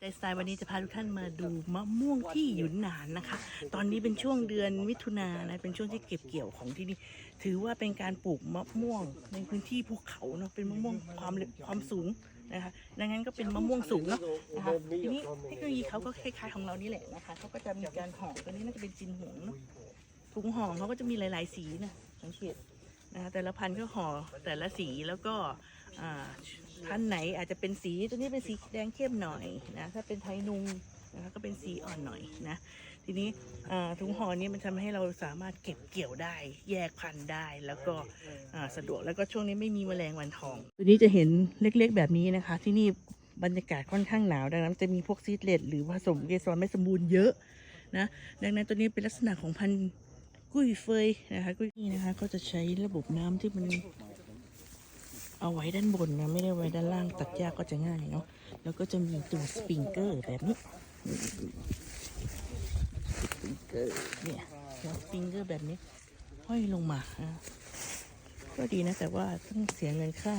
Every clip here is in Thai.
ใจสไตล์วันนี้จะพาทุกท่านมาดูมะม่วงที่หยุนหนานนะคะ ตอนนี้เป็นช่วงเดือนมิถุนายนะเป็นช่วงที่เก็บเกี่ยวของที่นี่ ถือว่าเป็นการปลูกมะม่วงในพื้นที่ภูเขาเนาะเป็นมะม่วงความความสูงนะคะดังนั้นก็เป็นมะม่วงสูงเนาะนะคะทีนี้เทคโนโลยีเขาก็คล้ายๆของเรานี่แหละนะคะเขาก็จะมีการห่อตัวนี้น่าจะเป็นจินหงเนาะถุงห่อเขาก็จะมีหลาย ๆ สีนะสังเกตนะคะแต่ละพันธุ์ก็ห่อแต่ละสีแล้วก็ พันไหนอาจจะเป็นสีตัวนี้เป็นสีแดงเข้มหน่อยนะถ้าเป็นไทยนุงนะคะก็เป็นสีอ่อนหน่อยนะ ทีนี้ถุงห่อนี้มันทำให้เราสามารถเก็บเกี่ยวได้ แยกพันธุ์ได้แล้วก็สะดวกแล้วก็ช่วงนี้ไม่มีแมลงวันทอง ตัวนี้จะเห็นเล็กๆแบบนี้นะคะ ที่นี่บรรยากาศค่อนข้างหนาว ดังนั้นจะมีพวกซีดเลดหรือผสมเกสรไม่สมบูรณ์เยอะนะดังนั้นตัวนี้เป็นลักษณะของพันธุ์กุ้ยเฟยนะคะกุ้ยนี่นะคะก็จะใช้ระบบน้ำที่มัน เอาไว้ด้านบนนะไม่ได้ไว้ด้านล่างตัดยากก็จะง่ายเนาะแล้วก็จะมีตัวสปริงเกอร์แบบนี้สปริงเกอร์เนี่ยแล้วสปริงเกอร์แบบนี้ห้อยลงมาก็ดีนะแต่ว่าต้องเสียเงินค่า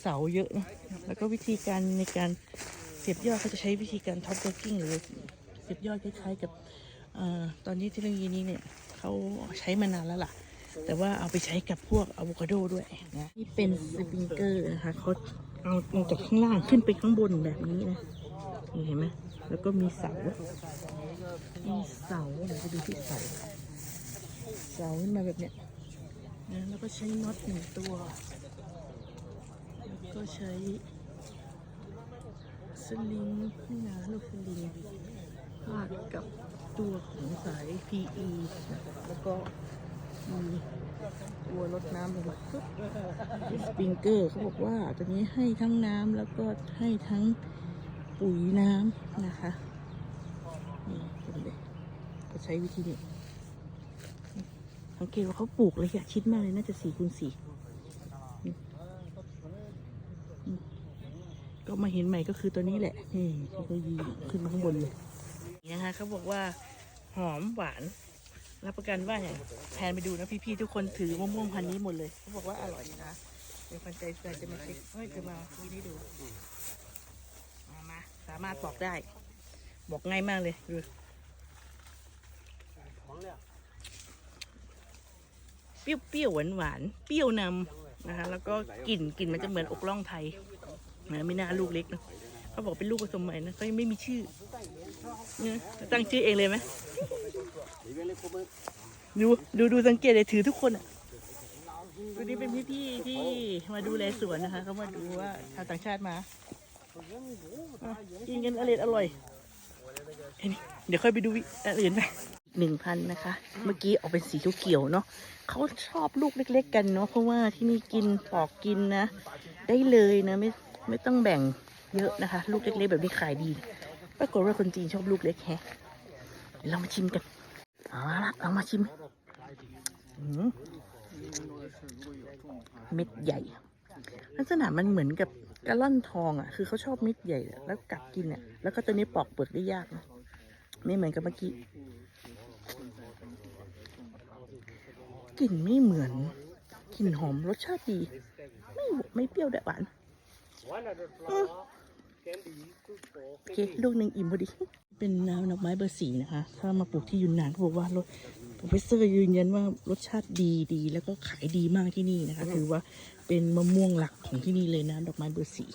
เสาเยอะนะแล้วก็วิธีการในการเสียบยอดเขาจะใช้วิธีการท็อปเบอร์กิ้งหรือเสียบยอดคล้ายๆกับอตอนนี้เทคโนโลยีนี้เนี่ยเขาใช้มานานแล้วล่ะ แต่ว่าเอาไปใช้กับพวกอะโวคาโดด้วยนะนี่เป็นสปริงเกอร์นะคะเขาเอาเอาจากข้างล่างขึ้นไปข้างบนแบบนี้นะนี่เห็นไหมแล้วก็มีเสา มีเสาเดี๋ยวไปดูที่เสา เสาขึ้นมาแบบเนี้ยนะแล้วก็ใช้น็อตหนึ่งตัว แล้วก็ใช้สลิงนี่นะลูกสลิงพาดกับตัวของสาย PE นะแล้วก็ มีตัวรดน้ำลงไปปุ๊บสปริงเกอร์เขาบอกว่าตัวนี้ให้ทั้งน้ำแล้วก็ให้ทั้งปุ๋ยน้ำนะคะนี่เป็นเลยก็ใช้วิธีนี้สังเกตว่าเขาปลูกระยะชิดมากเลยน่าจะสี่คูณสี่ก็มาเห็นใหม่ก็คือตัวนี้แหละนี่เทคโนโลยีขึ้นมาข้างบนเลยนี่นะคะเขาบอกว่าหอมหวาน รับประกันว่าอย่างแพนไปดูนะพี่ๆทุกคนถือมะม่วงพันธุ์นี้หมดเลยเขาบอกว่าอร่อยนะเดี๋ยวพันใจใจจะมาเช็คเฮ้ยจะมาคุยให้ดูมามาสามารถบอกได้ บอกง่ายมากเลยดูเปรี้ยวๆหวานหวานๆเปรี้ยวนำนะคะ แล้วก็กลิ่นกลิ่นมันจะเหมือนอกล่องไทยนะไม่น่าลูกเล็กนะเขาบอกเป็นลูกผสมใหม่นะเขายังไม่มีชื่อเนี่ยตั้งชื่อเองเลยไหม ดูดูดูสังเกตเลยถือทุกคนอะวันนี้เป็นพี่ๆที่มาดูแลสวนนะคะเขามาดูว่าชาวต่างชาติมากินกันอร่อยอร่อยเห็นเดี๋ยวค่อยไปดูวิอันอื่นไปหนึ่งพันนะคะ เมื่อกี้ออกเป็นสีเขียวๆเนาะเขาชอบลูกเล็ก ๆ กันเนาะเพราะว่าที่นี่กินปอกกินนะ ได้เลยนะไม่ไม่ต้องแบ่งเยอะนะคะ ลูกเล็กๆแบบนี้ขายดีปรากฏว่าคนจีนชอบลูกเล็กแฮะเรามาชิมกัน เอาละเรามาชิมอืมเม็ดใหญ่ ลักษณะมันเหมือนกับกระล่อนทองอะ คือเขาชอบเม็ดใหญ่ แล้วกัดกินอะ แล้วก็ตัวนี้ปอกเปลือกได้ยากนะไม่เหมือนกับเมื่อกี้กลิ่นไม่เหมือนกลิ่นหอมรสชาติดี ไม่ไม่เปรี้ยวแต่หวาน โอเคลูกหนึ่งอิ่มพอดี เป็นน้ำดอกไม้เบอร์สีนะคะ ถ้ามาปลูกที่ยุนนานเขาบอกว่ารสโปรเฟสเซอร์ยืนยันว่ารสชาติดีดีแล้วก็ขายดีมากที่นี่นะคะ ถือว่าเป็นมะม่วงหลักของที่นี่เลยน้ำดอกไม้เบอร์สี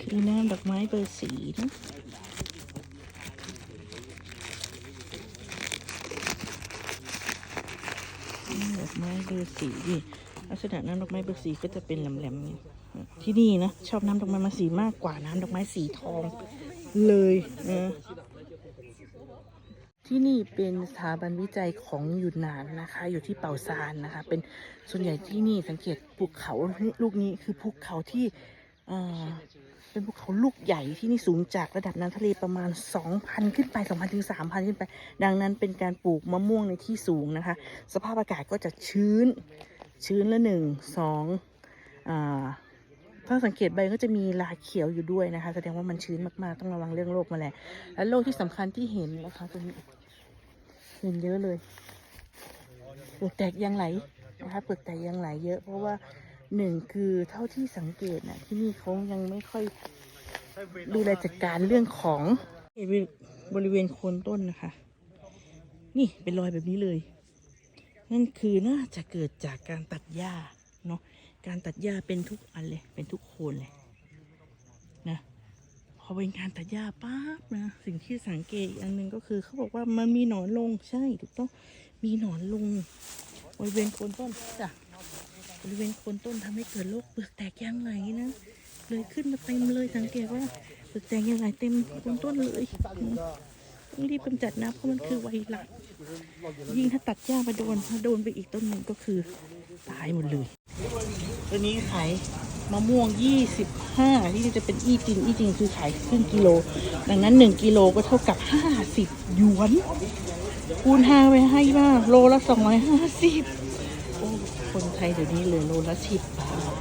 คือน้ำดอกไม้เบอร์สีนะดอกไม้เบอร์สีนี่ลักษณะน้ำดอกไม้เบอร์สีก็จะเป็นแหลมๆนี่ ที่นี่นะ ชอบน้ำดอกไม้มาสีมากกว่าน้ำดอกไม้สีทองเลยนะที่นี่เป็นสถาบันวิจัยของหยุนนานนะคะ อยู่ที่เป่าซานนะคะ เป็นส่วนใหญ่ที่นี่สังเกตภูเขาลูกนี้คือภูเขาที่เอ่อเป็นภูเขาลูกใหญ่ที่นี่สูงจากระดับน้ำทะเลประมาณ 2,000 ขึ้นไป 2,000 ถึง 3,000 ขึ้นไป ดังนั้นเป็นการปลูกมะม่วงในที่สูงนะคะ สภาพอากาศก็จะชื้น ชื้นละหนึ่งสองอ่า ถ้าสังเกตใบก็จะมีลาเขียวอยู่ด้วยนะคะ แสดงว่ามันชื้นมากๆ ต้องระวังเรื่องโรคแมลงและโรคที่สำคัญที่เห็นนะคะตรงนี้เห็นเยอะเลยเปลือกแตกยางไหลนะคะเปลือกแตกยางไหลเยอะ เพราะว่าหนึ่งคือเท่าที่สังเกตนะที่นี่เขายังไม่ค่อยดูแลจัดการเรื่องของบริเวณโคนต้นนะคะ นี่เป็นรอยแบบนี้เลย นั่นคือน่าจะเกิดจากการตัดหญ้า การตัดหญ้าเป็นทุกอันเลย เป็นทุกโคนเลยนะพอเป็นการตัดหญ้าปั๊บนะ สิ่งที่สังเกตอีกอันหนึ่งก็คือเขาบอกว่ามันมีหนอนลงใช่ถูกต้องมีหนอนลงบริเวณโคนต้นจ้ะบริเวณโคนต้นทำให้เกิดโรคเปลือกแตกยางไหลนะเลยขึ้นมาเต็มเลยสังเกตว่าเปลือกแตกยางไหลเต็มโคนต้นเลยอืมต้องรีบกำจัดนะเพราะมันคือไวรัสยิ่งถ้าตัดหญ้ามาโดนถ้าโดนไปอีกต้นหนึ่งก็คือตายหมดเลย ตัวนี้ขายมะม่วง 25 ที่จะเป็นอี้จริง อี้จริงคือขายครึ่งกิโล ดังนั้น 1 กิโลก็เท่ากับ 50 หยวน คูณ5ไปให้บ้างโลละ 250 โอ้ คนไทยเดี๋ยวนี้เหลือโลละ 10 บาท